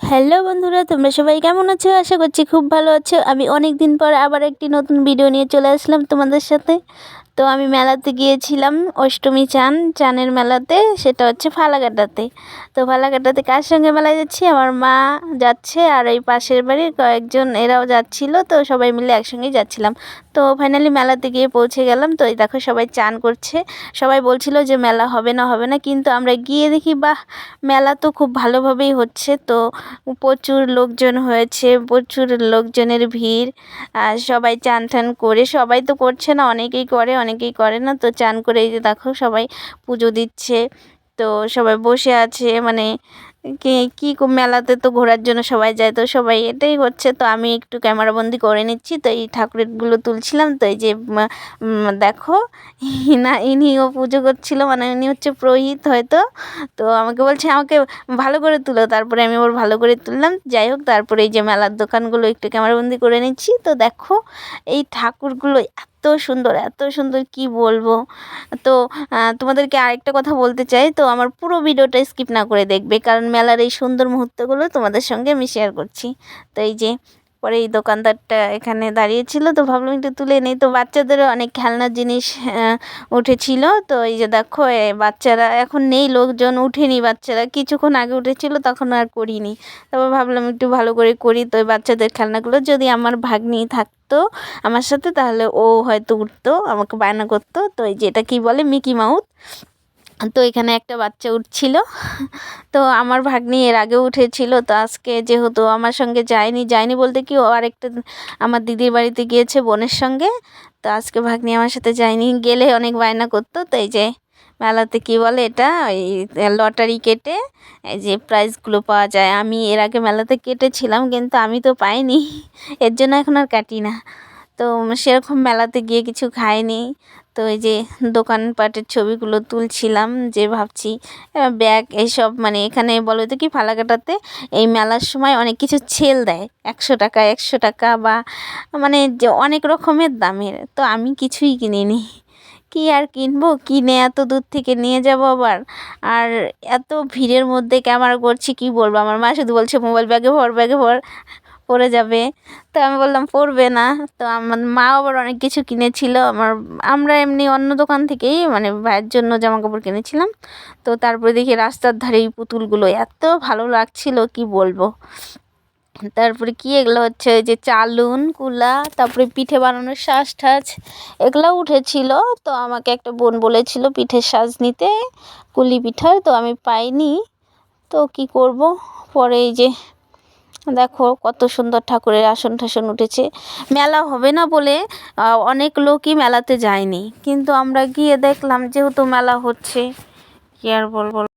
Hello বন্ধুরা, তোমরা সবাই কেমন আছো? আশা করছি খুব ভালো আছো। আমি অনেক দিন পর আবার একটি নতুন ভিডিও নিয়ে চলে আসলাম তোমাদের সাথে। তো আমি মেলাতে গিয়েছিলাম অষ্টমী চান, চানের মেলাতে, সেটা হচ্ছে ফালাকাটাতে। তো ফালাকাটাতে কার সঙ্গে মেলায় যাচ্ছি? আমার মা যাচ্ছে আর এই পাশের বাড়ির কয়েকজন এরাও যাচ্ছিল, তো সবাই মিলে একসঙ্গেই যাচ্ছিলাম। তো ফাইনালি মেলাতে গিয়ে পৌঁছে গেলাম, তো এই দেখো সবাই চান করছে। সবাই বলছিল যে মেলা হবে না হবে না, কিন্তু আমরা গিয়ে দেখি, বাহ, মেলা তো খুব ভালোভাবেই হচ্ছে। তো প্রচুর লোকজন হয়েছে, প্রচুর লোকজনের ভিড়, আর সবাই চান টান করে, সবাই তো করছে না, অনেকেই করে অনেকেই করে না। তো চান করে এই যে দেখো সবাই পুজো দিচ্ছে। তো সবাই বসে আছে। মানে কি, কী মেলাতে তো ঘোরার জন্য সবাই যায়, তো সবাই এটাই হচ্ছে, তো আমি একটু ক্যামেরাবন্দি করে নিচ্ছি, তো এই ঠাকুরেরগুলো তুলছিলাম, তো এই যে দেখো না ইনিও পুজো করছিল মানে ইনি হচ্ছে পুরোহিত হয়তো, তো আমাকে বলছে, আমাকে ভালো করে তুলো। তারপরে আমি ওর ভালো করে তুললাম, যাই হোক, তারপরে এই যে মেলার দোকানগুলো একটু ক্যামেরাবন্দি করে নিচ্ছি, তো দেখো, এই ঠাকুরগুলো এত সুন্দর এত সুন্দর, কি বলব? তো তোমাদেরকে আরেকটা কথা বলতে চাই, তো আমার পুরো ভিডিওটা স্কিপ না করে দেখবে, কারণ মেলার এই সুন্দর মুহূর্তগুলো তোমাদের সঙ্গে আমি শেয়ার করছি। তো এই যে, পরে এই দোকানদারটা এখানে দাঁড়িয়েছিল, তো ভাবলাম একটু তুলে নেই। তো বাচ্চাদেরও অনেক খেলনার জিনিস উঠেছিল। তো এই যে দেখো বাচ্চারা এখন নেই, লোকজন উঠেনি বাচ্চারা। কিছুক্ষণ আগে উঠেছিল, তখন আর করিনি। তারপর ভাবলাম একটু ভালো করে করি। তো বাচ্চাদের খেলনাগুলো যদি আমার ভাগ্নি থাকতো আমার সাথে, তাহলে ও হয়তো উঠতো, আমাকে বায়না করতো। তো এই যে এটা কী বলে, মিকি মাউথ? তো এখানে একটা বাচ্চা উঠছিল। তো আমার ভাগ্নি এর আগে উঠেছিল। তো আজকে যেহেতু আমার সঙ্গে যায়নি যায়নি বলতে কি ও আরেকটা আমার দিদির বাড়িতে গিয়েছে বোনের সঙ্গে। তো আজকে ভাগ্নি আমার সাথে যায়নি। গেলে অনেক বায়না করতো। তো এই যে মেলাতে কি বলে এটা? ওই লটারি কেটে এই যে প্রাইজগুলো পাওয়া যায়। আমি এর আগে মেলাতে কেটেছিলাম কিন্তু আমি তো পাইনি। এর জন্য এখন আর কাটি না। তো সেরকম মেলাতে গিয়ে কিছু খাইনি। তো এই যে দোকানপাটের ছবিগুলো তুলছিলাম, যে ভাবছি ব্যাগ এইসব মানে এখানে বলো তো কি ফালাকাটাতে এই মেলার সময় অনেক কিছু ছেল দেয়, একশো টাকা একশো টাকা বা মানে যে অনেক রকমের দামের। তো আমি কিছুই কিনিনি। কি আর কিনবো? কিনে এত দূর থেকে নিয়ে যাব আবার? আর এত ভিড়ের মধ্যে ক্যামেরা করছি, কি বলব? আমার মা শুধু বলছে, মোবাইল ব্যাগে ভর ব্যাগে ভর। পড়ে যাবে। তো আমি বললাম, পড়বে না। তো আমার মা আবার অনেক কিছু কিনেছিল। আমার, আমরা এমনি অন্য দোকান থেকেই মানে ভাইয়ের জন্য জামা কাপড় কিনেছিলাম। তো তারপরে দেখি রাস্তার ধারে এই পুতুলগুলো। এত ভালো লাগছিল, কি বলব? তারপরে কি এগুলো হচ্ছে, ওই যে চালুন, কুলা, তারপরে পিঠে বানানোর শ্বাস ঠাস এগুলো উঠেছিল। তো আমাকে একটা বোন বলেছিল পিঠের সাজ নিতে, কুলি পিঠার। তো আমি পাইনি। তো কি করব? পরে এই যে দেখো কত সুন্দর ঠাকুরের আসন ঠাসন উঠেছে। মেলা হবে না বলে অনেক লোকই মেলাতে যায়নি। কিন্তু আমরা গিয়ে দেখলাম যেহেতু মেলা হচ্ছে, কি আর বলব